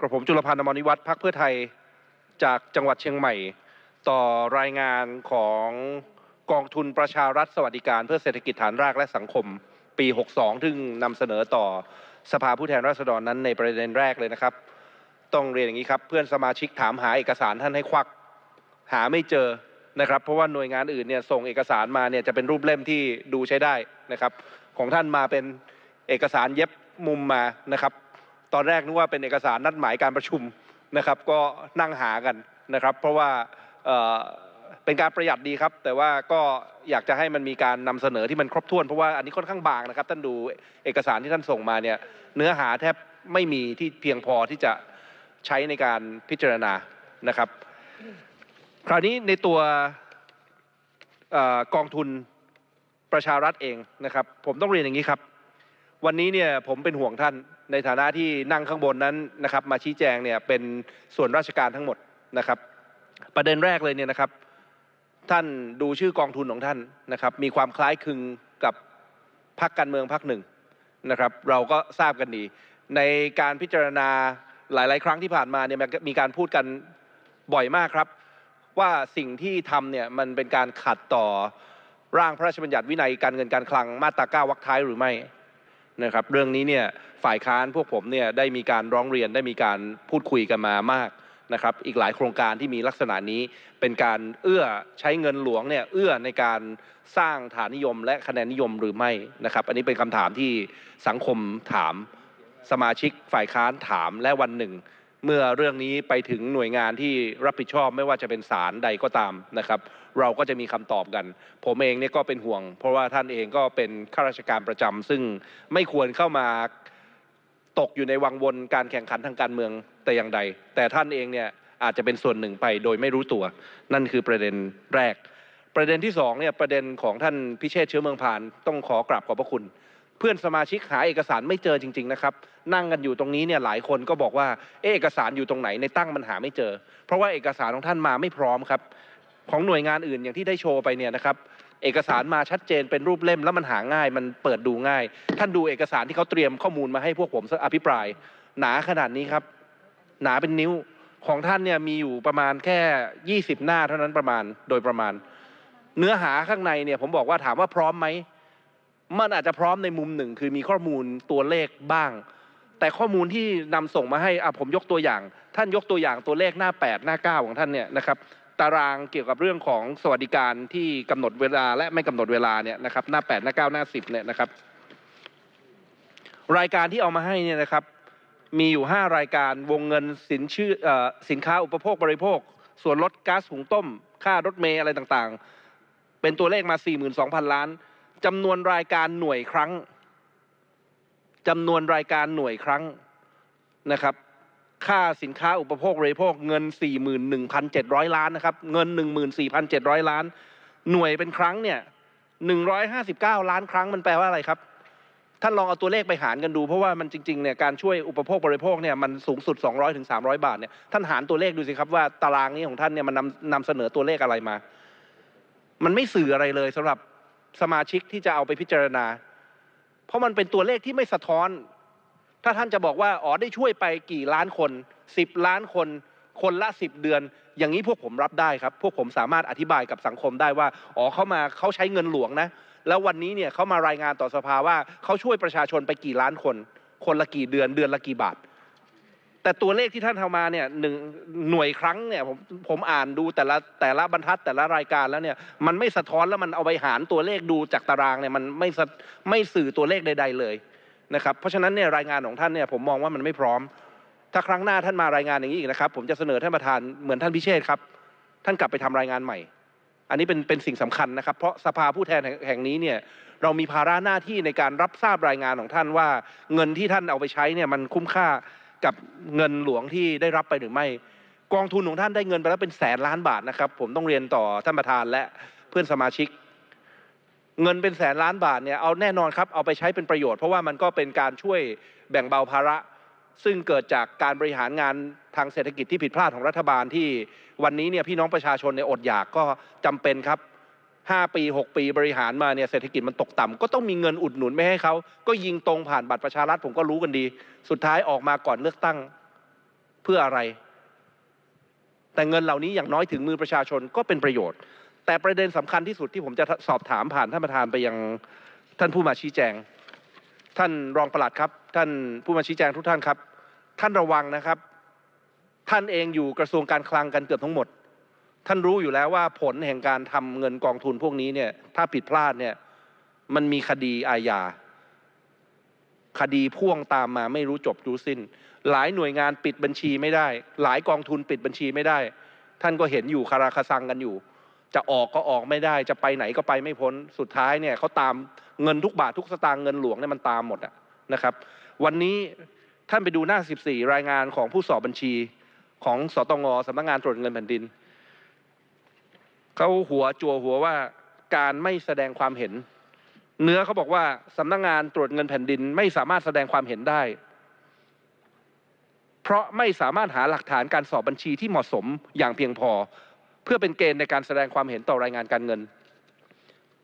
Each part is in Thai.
กระผมจุลพันธ์อมรนิวัฒน์พักเพื่อไทยจากจังหวัดเชียงใหม่ ต่อรายงานของกองทุนประชารัฐสวัสดิการเพื่อเศรษฐกิจฐานรากและสังคมปี 62 ซึ่งนำเสนอต่อสภาผู้แทนราษฎรนั้นในประเด็นแรกเลยนะครับ ต้องเรียนอย่างนี้ครับ เพื่อนสมาชิกถามหาเอกสารท่านให้ควักหาไม่เจอนะครับ เพราะว่าหน่วยงานอื่นเนี่ยส่งเอกสารมาเนี่ยจะเป็นรูปเล่มที่ดูใช้ได้นะครับ ของท่านมาเป็นเอกสารเย็บมุมมานะครับ ตอนแรกนึกว่าเป็นเอกสารนัดหมายการประชุมนะครับ ก็นั่งหากันนะครับ เพราะว่าเเป็นการประหยัดดีครับ แต่ว่าก็อยากจะให้มันมีการนำเสนอที่มันครบถ้วนเพราะว่าอันนี้ค่อนข้างบางนะครับ ท่านดูเอกสารที่ท่านส่งมาเนี่ยเนื้อหาแทบไม่มีที่เพียงพอที่จะใช้ในการพิจารณานะครับ คราวนี้ในตัวอกองทุนประชารัฐเองนะครับ ผมต้องเรียนอย่างนี้ครับ วันนี้เนี่ยผมเป็นห่วงท่าน ในฐานะที่นั่งข้างบนนั้นนะครับมาชี้แจงเนี่ยเป็นส่วนราชการทั้งหมดนะครับ ประเด็นแรกเลยเนี่ยนะครับ ท่านดูชื่อกองทุนของท่านนะครับ มีความคล้ายคลึงกับพรรคการเมืองพรรคหนึ่งนะครับ เราก็ทราบกันดี ในการพิจารณาหลาย ๆ ครั้งที่ผ่านมาเนี่ยมีการพูดกันบ่อยมากครับ ว่าสิ่งที่ทำเนี่ยมันเป็นการขัดต่อร่างพระราชบัญญัติวินัยการเงินการคลังมาตราเก้าวรรคท้ายหรือไม่ นะครับเรื่องนี้เนี่ยฝ่ายค้านพวกผมเนี่ยได้มีการร้องเรียนได้มีการพูดคุยกันมามากนะครับอีกหลายโครงการที่มีลักษณะนี้เป็นการเอื้อใช้เงินหลวงเนี่ยเอื้อในการสร้างฐานนิยมและคะแนนนิยมหรือไม่นะครับ อันนี้เป็นคำถามที่สังคมถามสมาชิกฝ่ายค้านถามและวันหนึ่ง เมื่อเรื่องนี้ไปถึงหน่วยงานที่รับผิดชอบไม่ว่าจะเป็นศาลใดก็ตามนะครับ เราก็จะมีคำตอบกัน ผมเองเนี่ยก็เป็นห่วง เพราะว่าท่านเองก็เป็นข้าราชการประจำซึ่งไม่ควรเข้ามาตกอยู่ในวังวนการแข่งขันทางการเมืองแต่อย่างใด แต่ท่านเองเนี่ยอาจจะเป็นส่วนหนึ่งไปโดยไม่รู้ตัว นั่นคือประเด็นแรก ประเด็นที่สองเนี่ยประเด็นของท่านพิเชษเชื้อเมืองผ่าน ต้องขอกราบขอบพระคุณ เพื่อนสมาชิกหาเอกสารไม่เจอจริงๆนะครับ นั่งกันอยู่ตรงนี้เนี่ยหลายคนก็บอกว่าเอะเอกสารอยู่ตรงไหนในตั้งมันหาไม่เจอ เพราะว่าเอกสารของท่านมาไม่พร้อมครับ ของหน่วยงานอื่นอย่างที่ได้โชว์ไปเนี่ยนะครับเอกสารมาชัดเจนเป็นรูปเล่มแล้วมันหาง่าย มันเปิดดูง่าย ท่านดูเอกสารที่เขาเตรียมข้อมูลมาให้พวกผมอภิปราย หนาขนาดนี้ครับ หนาเป็นนิ้วของท่านเนี่ยมีอยู่ประมาณแค่ 20 หน้าเท่านั้นประมาณโดยประมาณ เนื้อหาข้างในเนี่ยผมบอกว่าถามว่าพร้อมไหม มันอาจจะพร้อมในมุมหนึ่ง คือมีข้อมูลตัวเลขบ้าง แต่ข้อมูลที่นำส่งมาให้อะผมยกตัวอย่าง ท่านยกตัวอย่างตัวเลขหน้า 8 หน้า 9 ของท่านเนี่ยนะครับตารางเกี่ยวกับเรื่องของสวัสดิการที่กำหนดเวลาและไม่กำหนดเวลาเนี่ยนะครับหน้า 8 หน้า 9 หน้า 10เนี่ยนะครับ รายการที่เอามาให้เนี่ยนะครับ มีอยู่ 5 รายการวงเงินสินชื่อเออสินค้าอุปโภคบริโภค ส่วนลดก๊าซหุงต้ม ค่ารถเมล์อะไรต่างๆ เป็นตัวเลขมา 42,000 ล้าน จำนวนรายการหน่วยครั้งจำนวนรายการหน่วยครั้งนะครับ ค่าสินค้าอุปโภคบริโภคเงิน 41,700 ล้านนะครับ เงิน 14,700 ล้าน หน่วยเป็นครั้งเนี่ย159 ล้านครั้งมันแปลว่าอะไรครับท่านลองเอาตัวเลขไปหารกันดู เพราะว่ามันจริงๆเนี่ยการช่วยอุปโภคบริโภคเนี่ยมันสูงสุด 200ถึง300บาทเนี่ยท่านหารตัวเลขดูสิครับว่าตารางนี้ของท่านเนี่ยมันนำนำเสนอตัวเลขอะไรมา มันไม่สื่ออะไรเลยสำหรับ สมาชิกที่จะเอาไปพิจารณา เพราะมันเป็นตัวเลขที่ไม่สะท้อน ถ้าท่านจะบอกว่าอ๋อได้ช่วยไปกี่ล้านคนสิบล้านคน คนละสิบเดือน อย่างนี้พวกผมรับได้ครับ พวกผมสามารถอธิบายกับสังคมได้ว่าอ๋อเขามาเขาใช้เงินหลวงนะ แล้ววันนี้เนี่ยเขามารายงานต่อสภาว่าเขาช่วยประชาชนไปกี่ล้านคน คนละกี่เดือนเดือนละกี่บาท แต่ตัวเลขที่ท่านทำมาเนี่ยหนึ่งหน่วยครั้งเนี่ยผมผมอ่านดูแต่ละแต่ละบรรทัดแต่ละรายการแล้วเนี่ยมันไม่สะท้อนแล้วมันเอาไปหารตัวเลขดูจากตารางเนี่ยมันไม่สะไม่สื่อตัวเลขใด ๆ เลยนะครับเพราะฉะนั้นเนี่ยรายงานของท่านเนี่ยผมมองว่ามันไม่พร้อม ถ้าครั้งหน้าท่านมารายงานอย่างนี้อีกนะครับ ผมจะเสนอท่านประธานเหมือนท่านพิเชษครับ ท่านกลับไปทำรายงานใหม่ อันนี้เป็นเป็นสิ่งสำคัญนะครับ เพราะสภาผู้แทนแห่งนี้เนี่ยเรามีภาระหน้าที่ในการรับทราบรายงานของท่านว่า เงินที่ท่านเอาไปใช้เนี่ยมันคุ้มค่า กับเงินหลวงที่ได้รับไปหรือไม่ กองทุนของท่านได้เงินไปแล้วเป็นแสนล้านบาทนะครับ ผมต้องเรียนต่อท่านประธานและเพื่อนสมาชิก เงินเป็นแสนล้านบาทเนี่ยเอาแน่นอนครับเอาไปใช้เป็นประโยชน์เพราะว่ามันก็เป็นการช่วยแบ่งเบาภาระ ซึ่งเกิดจากการบริหารงานทางเศรษฐกิจที่ผิดพลาดของรัฐบาลที่วันนี้เนี่ยพี่น้องประชาชนในอดอยากก็จำเป็นครับ 5 ปี 6 ปีบริหารมาเนี่ยเศรษฐกิจมันตกต่ำก็ต้องมีเงินอุดหนุนไม่ให้เขา ก็ยิงตรงผ่านบัตรประชารัฐผมก็รู้กันดี สุดท้ายออกมาก่อนเลือกตั้งเพื่ออะไร แต่เงินเหล่านี้อย่างน้อยถึงมือประชาชนก็เป็นประโยชน์ แต่ประเด็นสำคัญที่สุดที่ผมจะสอบถามผ่านท่านประธานไปยังท่านผู้มาชี้แจง ท่านรองปลัดครับ ท่านผู้มาชี้แจงทุกท่านครับ ท่านระวังนะครับ ท่านเองอยู่กระทรวงการคลังกันเกือบทั้งหมด ท่านรู้อยู่แล้วว่าผลแห่งการทำเงินกองทุนพวกนี้เนี่ยถ้าผิดพลาดเนี่ยมันมีคดีอาญาคดีพ่วงตามมาไม่รู้จบรู้สิ้น หลายหน่วยงานปิดบัญชีไม่ได้ หลายกองทุนปิดบัญชีไม่ได้ ท่านก็เห็นอยู่คาราคาซังกันอยู่ จะออกก็ออกไม่ได้ จะไปไหนก็ไปไม่พ้นสุดท้ายเนี่ยเขาตามเงินทุกบาททุกสตางค์เงินหลวงเนี่ยมันตามหมดะนะครับ วันนี้ท่านไปดูหน้า 14 รายงานของผู้สอบบัญชีของสตงสำนักงานตรวจเงินแผ่นดิน เขาหัวจัวหัวว่าการไม่แสดงความเห็น เนื้อเขาบอกว่าสำนักงานตรวจเงินแผ่นดินไม่สามารถแสดงความเห็นได้ เพราะไม่สามารถหาหลักฐานการสอบบัญชีที่เหมาะสมอย่างเพียงพอ เพื่อเป็นเกณฑ์ในการแสดงความเห็นต่อรายงานการเงิน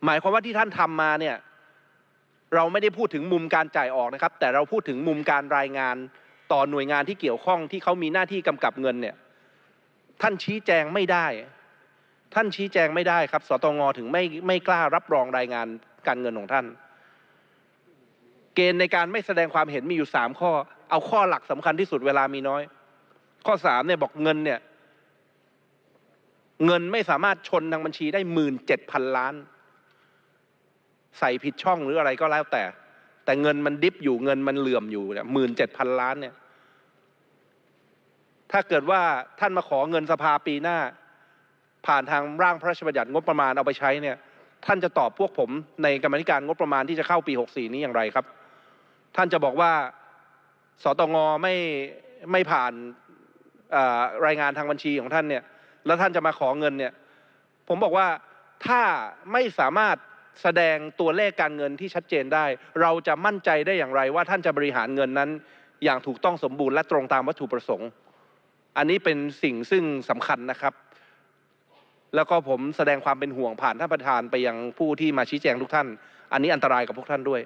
หมายความว่าที่ท่านทำมาเนี่ยเราไม่ได้พูดถึงมุมการจ่ายออกนะครับ แต่เราพูดถึงมุมการรายงานต่อหน่วยงานที่เกี่ยวข้องที่เขามีหน้าที่กำกับเงินเนี่ยท่านชี้แจงไม่ได้ ท่านชี้แจงไม่ได้ครับ สตงถึงไม่ไม่กล้ารับรองรายงานการเงินของท่าน เกณฑ์ในการไม่แสดงความเห็นมีอยู่สามข้อ เอาข้อหลักสำคัญที่สุดเวลามีน้อย ข้อสามเนี่ยบอกเงินเนี่ยเงินไม่สามารถชนทางบัญชีได้หมื่นเจ็ดพันล้าน ใส่ผิดช่องหรืออะไรก็แล้วแต่ แต่เงินมันดิฟอยู่เงินมันเหลื่อมอยู่เนี่ยหมื่นเจ็ดพันล้านเนี่ยถ้าเกิดว่าท่านมาขอเงินสภาปีหน้า ผ่านทางร่างพระราชบัญญัติงบประมาณเอาไปใช้เนี่ยท่านจะตอบพวกผมในกรรมธิการงบประมาณที่จะเข้าปี 64 นี้อย่างไรครับ ท่านจะบอกว่าสตงไม่ไม่ผ่านรายงานทางบัญชีของท่านเนี่ยแล้วท่านจะมาขอเงินเนี่ยผมบอกว่าถ้าไม่สามารถแสดงตัวเลขการเงินที่ชัดเจนได้ เราจะมั่นใจได้อย่างไรว่าท่านจะบริหารเงินนั้น อย่างถูกต้องสมบูรณ์และตรงตามวัตถุประสงค์ อันนี้เป็นสิ่งซึ่งสำคัญนะครับ แล้วก็ผมแสดงความเป็นห่วงผ่านท่านประธานไปยังผู้ที่มาชี้แจงทุกท่าน อันนี้อันตรายกับพวกท่านด้วย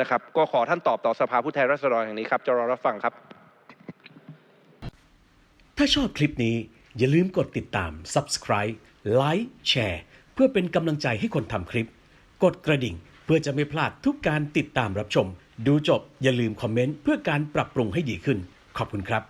นะครับ ก็ขอท่านตอบต่อสภาผู้แทนราษฎรแห่งนี้ครับจะรอรับฟังครับ ถ้าชอบคลิปนี้อย่าลืมกดติดตาม subscribe like แชร์เพื่อเป็นกำลังใจให้คนทำคลิป กดกระดิ่งเพื่อจะไม่พลาดทุกการติดตามรับชม ดูจบอย่าลืมคอมเมนต์เพื่อการปรับปรุงให้ดีขึ้น ขอบคุณครับ